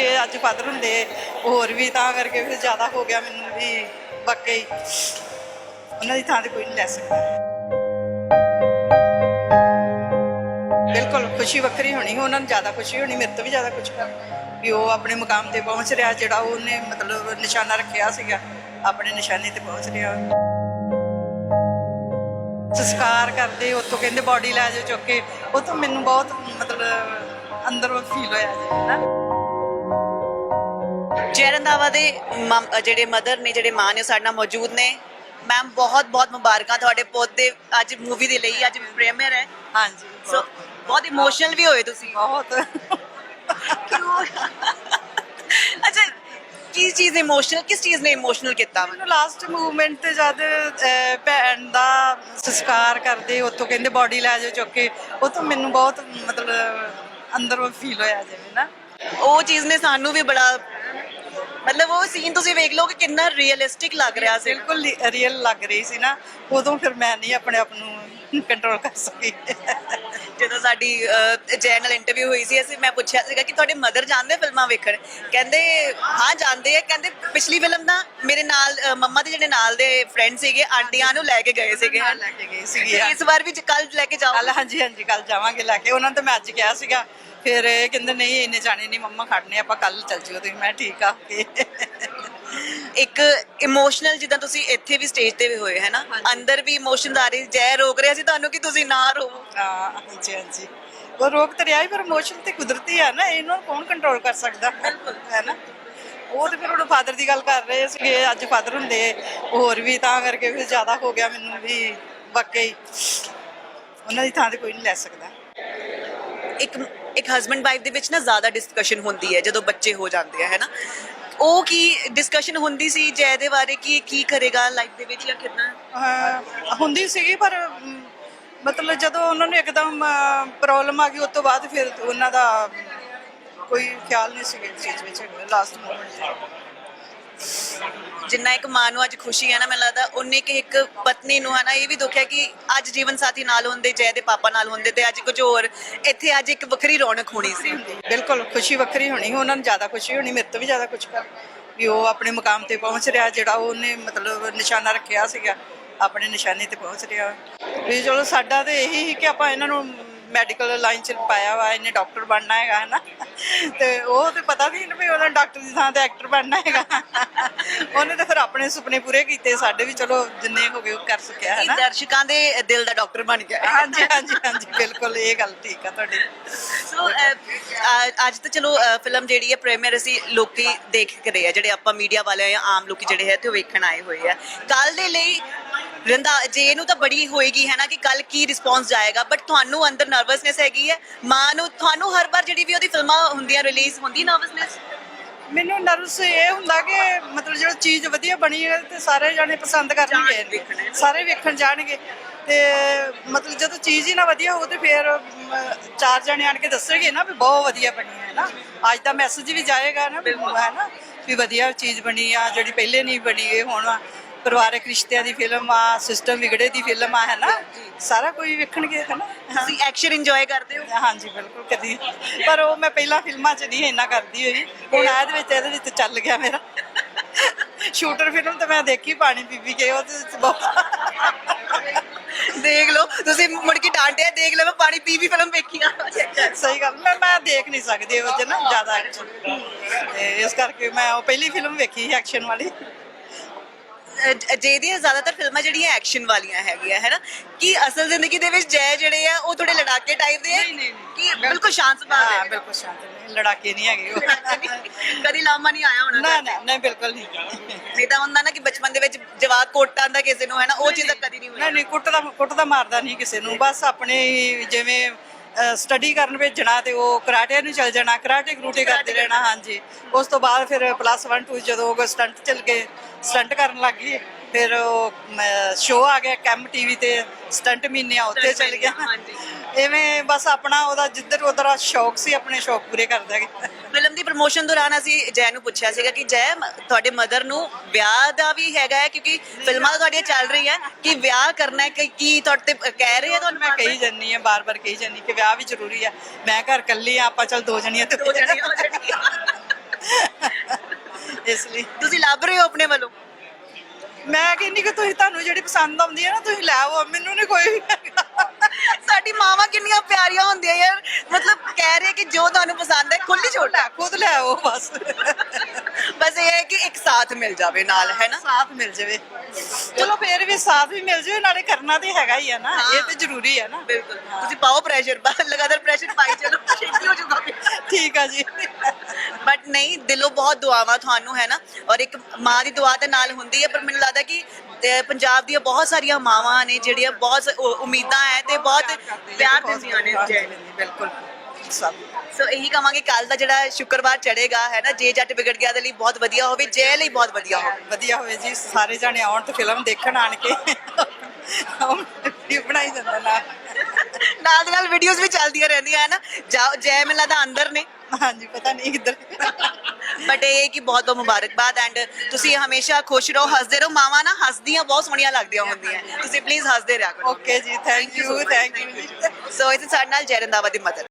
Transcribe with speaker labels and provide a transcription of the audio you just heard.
Speaker 1: ਇਹ ਅੱਜ ਫਾਦਰ ਹੁੰਦੇ ਹੋਰ ਵੀ ਤਾਂ ਕਰਕੇ ਫਿਰ ਜ਼ਿਆਦਾ ਹੋ ਗਿਆ ਮੈਨੂੰ ਵੀ ਵਾਕਈ ਉਹਨਾਂ ਦੀ ਥਾਂ ਤੇ ਕੋਈ ਨਹੀਂ ਲੈ ਸਕਦਾ। ਬਿਲਕੁਲ, ਖੁਸ਼ੀ ਵੱਖਰੀ ਹੋਣੀ, ਉਹਨਾਂ ਨੂੰ ਜ਼ਿਆਦਾ ਖੁਸ਼ੀ ਹੋਣੀ, ਮੇਰੇ ਤੋਂ ਵੀ ਜ਼ਿਆਦਾ ਖੁਸ਼ੀ ਵੀ ਉਹ ਆਪਣੇ ਮੁਕਾਮ ਤੇ ਪਹੁੰਚ ਰਿਹਾ, ਜਿਹੜਾ ਉਹਨੇ ਮਤਲਬ ਨਿਸ਼ਾਨਾ ਰੱਖਿਆ ਸੀਗਾ, ਆਪਣੇ ਨਿਸ਼ਾਨੇ ਤੇ ਪਹੁੰਚ ਰਿਹਾ। ਸੰਸਕਾਰ ਕਰਦੇ, ਉੱਥੋਂ ਕਹਿੰਦੇ ਬਾਡੀ ਲੈ ਜਾਓ ਚੁੱਕ ਕੇ। ਉਹ ਤੋਂ ਮੈਨੂੰ ਬਹੁਤ ਮਤਲਬ ਅੰਦਰੋਂ ਫੀਲ ਹੋਇਆ ਜੀ ਨਾ?
Speaker 2: ਜੈ ਰੰਧਾਵਾ ਦੇ ਮਮ- ਜਿਹੜੇ ਮਦਰ ਨੇ ਜਿਹੜੇ ਮਾਂ ਨੇ ਉਹ ਸਾਡੇ ਨਾਲ ਮੌਜੂਦ ਨੇ। ਮੈਮ ਬਹੁਤ ਬਹੁਤ ਮੁਬਾਰਕਾਂ ਤੁਹਾਡੇ ਪੁੱਤ ਦੇ ਅੱਜ ਮੂਵੀ ਦੇ ਲਈ ਅੱਜ ਪ੍ਰੀਮੀਅਰ ਹੈ।
Speaker 1: ਹਾਂਜੀ।
Speaker 2: ਸੋ ਬਹੁਤ ਇਮੋਸ਼ਨਲ ਵੀ ਹੋਏ ਤੁਸੀਂ।
Speaker 1: ਬਹੁਤ।
Speaker 2: ਕਿਉਂ? ਅੱਛਾ ਕੀ ਚੀਜ਼ ਇਮੋਸ਼ਨਲ ਕਿਸ ਚੀਜ਼ ਨੇ ਇਮੋਸ਼ਨਲ ਕੀਤਾ?
Speaker 1: ਮੈਨੂੰ ਲਾਸਟ ਮੂਵਮੈਂਟ ਤੇ ਜਦ ਅਹ, ਭੈਣ ਦਾ ਸੰਸਕਾਰ ਕਰਦੇ ਉੱਥੋਂ ਕਹਿੰਦੇ ਬਾਡੀ ਲੈ ਜਾਓ ਚੁੱਕ ਕੇ। ਉਹ ਤੋਂ ਮੈਨੂੰ ਬਹੁਤ ਮਤਲਬ ਅੰਦਰੋਂ ਫੀਲ ਹੋਇਆ ਜਿਵੇਂ ਨਾ।
Speaker 2: ਉਹ ਚੀਜ਼ ਨੇ ਸਾਨੂੰ ਵੀ ਬੜਾ ਮਤਲਬ ਉਹ ਸੀਨ ਤੁਸੀਂ ਵੇਖ ਲਓ ਕਿ ਕਿੰਨਾ ਰੀਅਲਿਸਟਿਕ ਲੱਗ ਰਿਹਾ ਸੀ।
Speaker 1: ਬਿਲਕੁਲ ਰੀਅਲ ਲੱਗ ਰਹੀ ਸੀ ਨਾ। ਉਦੋਂ ਫਿਰ ਮੈਂ ਨਹੀਂ ਆਪਣੇ ਆਪ ਨੂੰ ਕੰਟਰੋਲ ਕਰ ਸਕੀ।
Speaker 2: ਜਦੋਂ ਸਾਡੀ ਜੈ ਨਾਲ ਇੰਟਰਵਿਊ ਹੋਈ ਸੀ ਅਸੀਂ ਮੈਂ ਪੁੱਛਿਆ ਸੀਗਾ ਕਿ ਤੁਹਾਡੇ ਮਦਰ ਜਾਂਦੇ ਫਿਲਮਾਂ ਵੇਖਣ? ਕਹਿੰਦੇ ਹਾਂ ਜਾਂਦੇ ਆ। ਕਹਿੰਦੇ ਪਿਛਲੀ ਫਿਲਮ ਦਾ ਮੇਰੇ ਨਾਲ ਮੰਮਾ ਦੇ ਜਿਹੜੇ ਨਾਲ ਦੇ ਫਰੈਂਡ ਸੀਗੇ ਆਂਟੀਆਂ ਨੂੰ ਲੈ ਕੇ ਗਏ ਸੀਗੇ
Speaker 1: ਹਾਂ, ਲੈ ਕੇ ਗਏ ਸੀਗੇ,
Speaker 2: ਤੇ
Speaker 1: ਹਾਂ।
Speaker 2: ਇਸ ਵਾਰ ਵੀ ਕੱਲ ਲੈ ਕੇ ਜਾਓ।
Speaker 1: ਕੱਲ ਹਾਂਜੀ ਹਾਂਜੀ ਕੱਲ ਜਾਵਾਂਗੇ ਲੈ ਕੇ। ਉਹਨਾਂ ਨੂੰ ਤਾਂ ਮੈਂ ਅੱਜ ਕਿਹਾ ਸੀਗਾ। ਫਿਰ ਇਹ ਕਹਿੰਦੇ ਨਹੀਂ ਇੰਨੇ ਜਾਣੇ ਨਹੀਂ ਮੰਮਾ ਖੜਨੇ ਆਪਾਂ ਕੱਲ ਚੱਲ ਜਿਓ। ਤੁਸੀਂ ਮੈਂ ਠੀਕ ਆ ਕੇ
Speaker 2: ਇੱਕ ਇਮੋਸ਼ਨਲ ਜਿੱਦਾਂ ਤੁਸੀਂ ਇੱਥੇ ਵੀ ਸਟੇਜ ਤੇ ਵੀ ਹੋਏ ਹੈ ਨਾ। ਅੰਦਰ ਵੀ ਇਮੋਸ਼ਨਸ ਆ ਰਹੀ ਜੈ ਰੋਕ ਰਿਹਾ ਸੀ ਤੁਹਾਨੂੰ ਕਿ ਤੁਸੀਂ ਨਾ ਰੋਵੋ?
Speaker 1: ਹਾਂ ਹਾਂਜੀ ਹਾਂਜੀ। ਉਹ ਰੋਕ ਤੇ ਰਿਹਾ ਹੀ ਪਰ ਇਮੋਸ਼ਨ ਤੇ ਕੁਦਰਤੀ ਹੈ ਨਾ ਇਹਨੂੰ ਕੌਣ ਕੰਟਰੋਲ ਕਰ ਸਕਦਾ? ਹੈ ਨਾ? ਉਹ ਤੇ ਫਿਰ ਹੁਣ ਫਾਦਰ ਦੀ ਗੱਲ ਕਰ ਰਹੇ ਸੀਗੇ ਅੱਜ ਫਾਦਰ ਹੁੰਦੇ ਹੋਰ ਵੀ ਤਾਂ ਕਰਕੇ ਫਿਰ ਜ਼ਿਆਦਾ ਹੋ ਗਿਆ ਮੈਨੂੰ ਵੀ ਵਾਕਈ ਉਹਨਾਂ ਦੀ ਥਾਂ ਤੇ ਕੋਈ ਨਹੀਂ ਲੈ ਸਕਦਾ।
Speaker 2: ਇੱਕ ਇੱਕ ਹਸਬੰਡ ਵਾਈਫ ਦੇ ਵਿੱਚ ਨਾ ਜ਼ਿਆਦਾ ਡਿਸਕਸ਼ਨ ਹੁੰਦੀ ਹੈ ਜਦੋਂ ਬੱਚੇ ਹੋ ਜਾਂਦੇ ਆ ਹੈ ਨਾ? ਉਹ ਕੀ ਡਿਸਕਸ਼ਨ ਹੁੰਦੀ ਸੀ ਜੈ ਦੇ ਬਾਰੇ ਕਿ ਕੀ ਕਰੇਗਾ ਲਾਈਫ ਦੇ ਵਿੱਚ ਜਾਂ ਕਿੰਨਾ
Speaker 1: ਅਹ ਹੁੰਦੀ ਸੀਗੀ ਪਰ ਅਮ, ਮਤਲਬ ਜਦੋਂ ਉਹਨਾਂ ਨੂੰ ਇੱਕਦਮ ਪ੍ਰੋਬਲਮ ਆ ਗਈ ਉਸ ਤੋਂ ਬਾਅਦ ਫਿਰ ਉਹਨਾਂ ਦਾ ਕੋਈ ਖਿਆਲ ਨਹੀਂ ਸੀਗਾ ਇਸ ਚੀਜ਼ ਵਿੱਚ ਲਾਸਟ ਮੂਮੈਂਟ
Speaker 2: ਜਿੰਨਾ ਇੱਕ ਮਾਂ ਨੂੰ ਅੱਜ ਖੁਸ਼ੀ ਹੈ ਨਾ, ਮੈਨੂੰ ਲੱਗਦਾ ਉਨੇ ਕਿ ਇੱਕ ਪਤਨੀ ਨੂੰ ਹੈ ਨਾ ਇਹ ਵੀ ਦੁੱਖ ਹੈ ਕਿ ਅੱਜ ਜੀਵਨ ਸਾਥੀ ਨਾਲ ਹੁੰਦੇ, ਜੈ ਦੇ ਪਾਪਾ ਨਾਲ ਹੁੰਦੇ ਤੇ ਅੱਜ ਕੁਝ ਹੋਰ, ਇੱਥੇ ਅੱਜ ਇੱਕ ਵੱਖਰੀ ਰੌਣਕ ਹੋਣੀ ਸੀ।
Speaker 1: ਬਿਲਕੁਲ, ਖੁਸ਼ੀ ਵੱਖਰੀ ਹੋਣੀ, ਉਹਨਾਂ ਨੂੰ ਜ਼ਿਆਦਾ ਖੁਸ਼ੀ ਹੋਣੀ, ਮੇਰੇ ਤੋਂ ਵੀ ਜ਼ਿਆਦਾ ਖੁਸ਼ੀ ਕਰ ਵੀ ਉਹ ਆਪਣੇ ਮੁਕਾਮ ਤੇ ਪਹੁੰਚ ਰਿਹਾ, ਜਿਹੜਾ ਉਹਨੇ ਮਤਲਬ ਨਿਸ਼ਾਨਾ ਰੱਖਿਆ ਸੀਗਾ, ਆਪਣੇ ਨਿਸ਼ਾਨੇ ਤੇ ਪਹੁੰਚ ਰਿਹਾ। ਵੀ ਚਲੋ ਸਾਡਾ ਤੇ ਇਹੀ ਸੀ ਕਿ ਆਪਾਂ ਇਹਨਾਂ ਨੂੰ ਮੈਡੀਕਲ ਲਾਈਨ ਚ ਪਾਇਆ ਵਾ ਇਹਨੇ ਡਾਕਟਰ ਬਣਨਾ ਹੈਗਾ ਹੈ ਨਾ ਤੇ ਉਹ ਤੇ ਪਤਾ ਨਹੀਂ ਵੀ ਉਹਨੇ ਡਾਕਟਰ ਦੀ ਥਾਂ ਤੇ ਐਕਟਰ ਬਣਨਾ ਹੈਗਾ। ਉਹਨੇ ਤਾਂ ਫਿਰ ਆਪਣੇ ਸੁਪਨੇ ਪੂਰੇ ਕੀਤੇ ਸਾਡੇ ਵੀ ਚਲੋ ਜਿੰਨੇ ਹੋ ਗਏ ਉਹ ਕਰ ਸਕਿਆ ਹੈ
Speaker 2: ਕਿ
Speaker 1: ਨਾ
Speaker 2: ਦਰਸ਼ਕਾਂ ਦੇ ਦਿਲ ਦਾ ਡਾਕਟਰ ਬਣ ਗਿਆ।
Speaker 1: ਹਾਂਜੀ ਹਾਂਜੀ ਹਾਂਜੀ ਬਿਲਕੁਲ ਇਹ ਗੱਲ ਠੀਕ ਆ ਤੁਹਾਡੀ।
Speaker 2: ਸੋ ਅੱਜ ਤਾਂ ਚਲੋ ਫਿਲਮ ਜਿਹੜੀ ਹੈ ਪ੍ਰੀਮੀਅਰ ਅਸੀਂ ਲੋਕੀ ਦੇਖ ਕੇ ਰਹੇ ਆ ਜਿਹੜੇ ਆਪਾਂ ਮੀਡੀਆ ਵਾਲੇ ਆ ਆਮ ਲੋਕੀ ਜਿਹੜੇ ਹੈ ਤੇ ਉਹ ਵੇਖਣ ਆਏ ਹੋਏ ਆ। ਕੱਲ ਦੇ ਲਈ ਰੰਦਾ ਜੇ ਨੂੰ ਤਾਂ ਬੜੀ ਹੋਏਗੀ ਹੈ ਨਾ ਕਿ ਕੱਲ ਕੀ ਰਿਸਪੌਂਸ ਜਾਏਗਾ ਬਟ ਤੁਹਾਨੂੰ ਅੰਦਰ ਨਰਵਸਨੈਸ ਹੈਗੀ ਹੈ ਮਾਂ ਨੂੰ ਤੁਹਾਨੂੰ ਹਰ ਵਾਰ ਜਿਹੜੀ ਵੀ ਉਹਦੀ ਫਿਲਮਾਂ ਹੁੰਦੀਆਂ ਰਿਲੀਜ਼ ਹੁੰਦੀ ਨਰਵਸਨੈਸ
Speaker 1: ਮੈਨੂੰ ਨਰਵਸ ਇਹ ਹੁੰਦਾ ਕਿ ਮਤਲਬ ਜਿਹੜਾ ਚੀਜ਼ ਵਧੀਆ ਬਣੀ ਹੈ ਤੇ ਸਾਰੇ ਜਾਣੇ ਪਸੰਦ ਕਰਨਗੇ। ਸਾਰੇ ਵੇਖਣ ਜਾਣਗੇ। ਤੇ ਮਤਲਬ ਜਦੋਂ ਚੀਜ਼ ਹੀ ਨਾ ਵਧੀਆ ਹੋ ਤੇ ਫਿਰ ਚਾਰ ਜਾਣੇ ਆਣ ਕੇ ਦੱਸਣਗੇ ਨਾ ਵੀ ਬਹੁਤ ਵਧੀਆ ਬਣੀ ਹੈ ਨਾ। ਅੱਜ ਦਾ ਮੈਸੇਜ ਵੀ ਜਾਏਗਾ ਨਾ ਹੈ ਨਾ ਵੀ ਵਧੀਆ ਚੀਜ਼ ਬਣੀ ਆ ਜਿਹੜੀ ਪਹਿਲੇ ਨਹੀਂ ਬਣੀ ਇਹ ਹੁਣ। ਪਰਿਵਾਰਕ ਰਿਸ਼ਤਿਆਂ ਦੀ ਫਿਲਮ ਆ ਸਿਸਟਮ ਵਿਗੜੇ ਦੀ ਫਿਲਮ ਆ ਹੈ ਨਾ ਸਾਰਾ ਕੋਈ ਵੇਖਣਗੇ ਹੈ ਨਾ
Speaker 2: ਤੁਸੀਂ ਐਕਸ਼ਨ ਇੰਜੋਏ ਕਰਦੇ ਹੋ?
Speaker 1: ਹਾਂਜੀ ਬਿਲਕੁਲ ਕਦੀ। ਪਰ ਉਹ ਮੈਂ ਪਹਿਲਾਂ ਫਿਲਮਾਂ 'ਚ ਨਹੀਂ ਇੰਨਾ ਕਰਦੀ ਹੋਈ। ਹੁਣ ਇਹਦੇ ਵਿੱਚ ਇਹਦੇ ਵਿੱਚ ਚੱਲ ਗਿਆ ਮੇਰਾ। ਸ਼ੂਟਰ ਫਿਲਮ ਤਾਂ ਮੈਂ ਦੇਖੀ ਪਾਣੀ ਬੀਬੀ ਕੇ ਉਹ ਤੇ ਬਹੁਤ।
Speaker 2: ਦੇਖ ਲਓ ਤੁਸੀਂ ਮੁੜ ਕੇ ਡਾਂਟਿਆ ਦੇਖ ਲਓ ਮੈਂ ਪਾਣੀ ਪੀ ਵੀ ਫਿਲਮ ਵੇਖੀ ਆ
Speaker 1: ਸਹੀ ਗੱਲ ਮੈਂ ਮੈਂ ਦੇਖ ਨਹੀਂ ਸਕਦੀ ਉਹ 'ਚ ਨਾ ਜ਼ਿਆਦਾ ਐਕਸ਼ਨ ਤੇ ਇਸ ਕਰਕੇ ਮੈਂ ਉਹ ਪਹਿਲੀ ਫਿਲਮ ਵੇਖੀ ਐਕਸ਼ਨ ਵਾਲੀ।
Speaker 2: ਜੈ ਦੀਆਂ ਜ਼ਿਆਦਾਤਰ ਫਿਲਮਾਂ ਜਿਹੜੀਆਂ ਐਕਸ਼ਨ ਵਾਲੀਆਂ ਹੈਗੀਆਂ ਹੈ ਨਾ? ਕਿ ਅਸਲ ਜ਼ਿੰਦਗੀ ਦੇ ਵਿੱਚ ਜੈ ਜਿਹੜੇ ਆ ਉਹ ਥੋੜੇ ਲੜਾਕੇ ਟਾਈਪ ਦੇ ਆ?
Speaker 1: ਨਹੀਂ, ਨਹੀਂ,
Speaker 2: ਕਿ ਬਿਲਕੁਲ ਸ਼ਾਂਤ ਸੁਭਾਅ
Speaker 1: ਹਾਂ?
Speaker 2: ਦੇ
Speaker 1: ਬਿਲਕੁਲ ਸ਼ਾਂਤ ਨੇ। ਲੜਾਕੇ ਨਹੀਂ ਹੈਗੇ ਉਹ।
Speaker 2: ਕਦੀ ਲਾਮਾ ਨਹੀਂ ਆਇਆ ਹੋਣਾ
Speaker 1: ਨਾ ਨਾ ਨਹੀਂ ਬਿਲਕੁਲ ਨਹੀਂ।
Speaker 2: ਨਹੀਂ ਤਾਂ ਹੁੰਦਾ ਨਾ ਕਿ ਬਚਪਨ ਦੇ ਵਿੱਚ ਜਵਾਕ ਕੋਟਾਂ ਦਾ ਕਿਸੇ ਨੂੰ ਹੈ ਨਾ? ਉਹ ਚੀਜ਼ ਤਾਂ ਕਦੀ ਨਹੀਂ ਹੋਈ
Speaker 1: ਨਹੀਂ ਨਹੀਂ ਕੁੱਟਦਾ ਕੁੱਟਦਾ ਮਾਰਦਾ ਨਹੀਂ ਕਿਸੇ ਨੂੰ। ਬਸ ਆਪਣੇ ਹੀ ਜਿਵੇਂ ਸਟੱਡੀ ਕਰਨ ਭੇਜਣਾ ਤੇ ਉਹ ਕਰਾਟੇ ਨੂੰ ਚੱਲ ਜਾਣਾ ਕਰਾਟੇ ਕਰੂਟੇ ਕਰਦੇ ਰਹਿਣਾ ਹਾਂਜੀ। ਉਸ ਤੋਂ ਬਾਅਦ ਫਿਰ ਪਲੱਸ 1 2 ਜਦੋਂ ਉਹ ਸਟੰਟ ਚੱਲ ਗਏ ਸਟੰਟ ਕਰਨ ਲੱਗ ਗਈ। ਫਿਰ ਉਹ ਸ਼ੋਅ ਆ ਗਿਆ ਕੈਮ ਟੀਵੀ ਤੇ ਸਟੰਟ ਮਹੀਨੇ ਆ ਉੱਥੇ ਚੱਲ ਗਿਆ।
Speaker 2: ਹਾਂਜੀ।
Speaker 1: ਐਵੇਂ ਬਸ ਆਪਣਾ ਉਹਦਾ ਜਿੱਧਰ ਉਧਰ ਸ਼ੌਕ ਸੀ ਆਪਣੇ ਸ਼ੌਕ ਪੂਰੇ ਕਰਦਾ ਗਿਆ।
Speaker 2: ਫਿਲਮ ਦੀ ਪ੍ਰੋਮੋਸ਼ਨ ਦੌਰਾਨ ਅਸੀਂ ਜੈ ਨੂੰ ਪੁੱਛਿਆ ਸੀਗਾ ਕਿ ਜੈ ਤੁਹਾਡੇ ਮਦਰ ਨੂੰ ਵਿਆਹ ਦਾ ਵੀ ਹੈਗਾ ਹੈ? ਕਿਉਂਕਿ ਫਿਲਮਾਂ ਤੁਹਾਡੀਆਂ ਚੱਲ ਰਹੀਆਂ। ਕਿ ਵਿਆਹ ਕਰਨਾ ਹੈ? ਕਿ ਕੀ ਤੁਹਾਡੇ ਤੇ ਕਹਿ ਰਹੇ ਆ ਤੁਹਾਨੂੰ?
Speaker 1: ਮੈਂ ਕਹੀ ਜੰਨੀ ਆ ਬਾਰ-ਬਾਰ ਕਹੀ ਜੰਨੀ ਕਿ ਵਿਆਹ ਵੀ ਜ਼ਰੂਰੀ ਆ। ਮੈਂ ਘਰ ਕੱਲੀ ਆ ਆਪਾਂ ਚੱਲ ਦੋ ਜਣੀਆਂ ਤੇ
Speaker 2: ਦੋ ਜਣੀਆਂ ਹੋ ਜਾਣਗੀਆਂ
Speaker 1: ਇਸ ਲਈ।
Speaker 2: ਤੁਸੀਂ ਲੱਭ ਰਹੇ ਹੋ ਆਪਣੇ ਵੱਲੋਂ?
Speaker 1: ਮੈਂ ਕਹਿੰਦੀ ਕਿ ਤੁਸੀਂ ਤੁਹਾਨੂੰ ਜਿਹੜੀ ਪਸੰਦ ਆਉਂਦੀ ਹੈ ਨਾ ਤੁਸੀਂ ਲੈ ਆਓ। ਮੈਨੂੰ ਨਹੀਂ ਕੋਈ।
Speaker 2: ਸਾਡੀ ਮਾਵਾਂ ਕਿੰਨੀਆਂ ਪਿਆਰੀਆਂ ਹੁੰਦੀਆਂ ਯਾਰ। ਮਤਲਬ ਕਹਿ ਰਹੇ ਕਿ ਜੋ ਤੁਹਾਨੂੰ ਪਸੰਦ ਹੈ ਖੁੱਲੀ ਛੋਟ।
Speaker 1: ਲੈ ਖੁਦ ਲੈ ਆਓ ਬਸ।
Speaker 2: ਬਸ ਇਹ ਹੈ ਕਿ ਇੱਕ ਸਾਥ ਮਿਲ ਜਾਵੇ ਨਾਲ ਹੈ ਨਾ
Speaker 1: ਸਾਥ ਮਿਲ ਜਾਵੇ। ਚਲੋ ਫੇਰ ਵੀ ਸਾਥ ਵੀ ਮਿਲ ਜਾਵੇ ਨਾਲੇ ਕਰਨਾ ਤੇ ਹੈਗਾ ਹੀ ਆ ਨਾ। ਇਹ ਤੇ ਜ਼ਰੂਰੀ ਹੈ ਨਾ।
Speaker 2: ਬਿਲਕੁਲ। ਤੁਸੀਂ ਪਾਓ ਪ੍ਰੈਸ਼ਰ ਲਗਾਤਾਰ ਪ੍ਰੈਸ਼ਰ ਪਾਈ ਚਲੋ। ਹੋ
Speaker 1: ਠੀਕ ਆ ਜੀ।
Speaker 2: ਬਟ ਨਹੀਂ ਦਿਲੋਂ ਬਹੁਤ ਦੁਆਵਾਂ ਤੁਹਾਨੂੰ ਹੈ ਨਾ? ਔਰ ਇੱਕ ਮਾਂ ਦੀ ਦੁਆ ਤੇ ਨਾਲ ਹੁੰਦੀ ਹੈ ਪਰ ਮੈਨੂੰ ਲੱਗਦਾ ਕਿ ਪੰਜਾਬ ਦੀਆਂ ਬਹੁਤ ਸਾਰੀਆਂ ਮਾਵਾਂ ਨੇ ਜਿਹੜੀਆਂ ਬਹੁਤ ਸ- ਉ- ਉਮੀਦਾਂ ਹੈ ਤੇ ਬਹੁਤ ਪਿਆਰ ਦਿੰਦੀਆਂ ਨੇ। ਜੈ
Speaker 1: ਬਿਲਕੁਲ। ਸਭ।
Speaker 2: ਸੋ ਇਹੀ ਕਹਾਂਗੇ ਕੱਲ ਦਾ ਜਿਹੜਾ ਸ਼ੁੱਕਰਵਾਰ ਚੜੇਗਾ ਹੈ ਨਾ? ਜੇ ਜੱਟ ਵਿਗੜ ਗਿਆ ਦੇ ਲਈ ਬਹੁਤ ਵਧੀਆ ਹੋਵੇ ਜੈ ਲਈ ਬਹੁਤ ਵਧੀਆ ਹੋਵੇ।
Speaker 1: ਵਧੀਆ ਹੋਵੇ ਜੀ ਸਾਰੇ ਜਾਣੇ ਆਉਣ ਤੇ ਫਿਲਮ ਦੇਖਣ ਆਣ ਕੇ। ਬਣਾਈ ਜਾਂਦਾ ਨਾ
Speaker 2: ਨਾਲ ਦੇ ਨਾਲ ਵੀਡੀਓਜ਼ ਵੀ ਚੱਲਦੀਆਂ ਰਹਿੰਦੀਆਂ ਹੈ ਨਾ ਜਾ- ਜੈ ਮਿਲਾ ਦਾ ਅੰਦਰ ਨੇ।
Speaker 1: ਹਾਂਜੀ ਪਤਾ ਨਹੀਂ ਕਿੱਧਰ।
Speaker 2: ਬਟ ਇਹ ਹੈ ਕਿ ਬਹੁਤ ਬਹੁਤ ਮੁਬਾਰਕਬਾਦ ਐਂਡ ਤੁਸੀਂ ਹਮੇਸ਼ਾ ਖੁਸ਼ ਰਹੋ ਹੱਸਦੇ ਰਹੋ। ਮਾਵਾਂ ਨਾ ਹੱਸਦੀਆਂ ਬਹੁਤ ਸੋਹਣੀਆਂ ਲੱਗਦੀਆਂ ਹੁੰਦੀਆਂ। ਤੁਸੀਂ ਪਲੀਜ਼ ਹੱਸਦੇ ਰਿਹਾ ਕਰੋ।
Speaker 1: ਓਕੇ ਜੀ thank you thank you
Speaker 2: so ਇਸ ਸਾਡੇ ਨਾਲ ਜੈ ਰੰਦਾਵਾ ਦੀ ਮਦਰ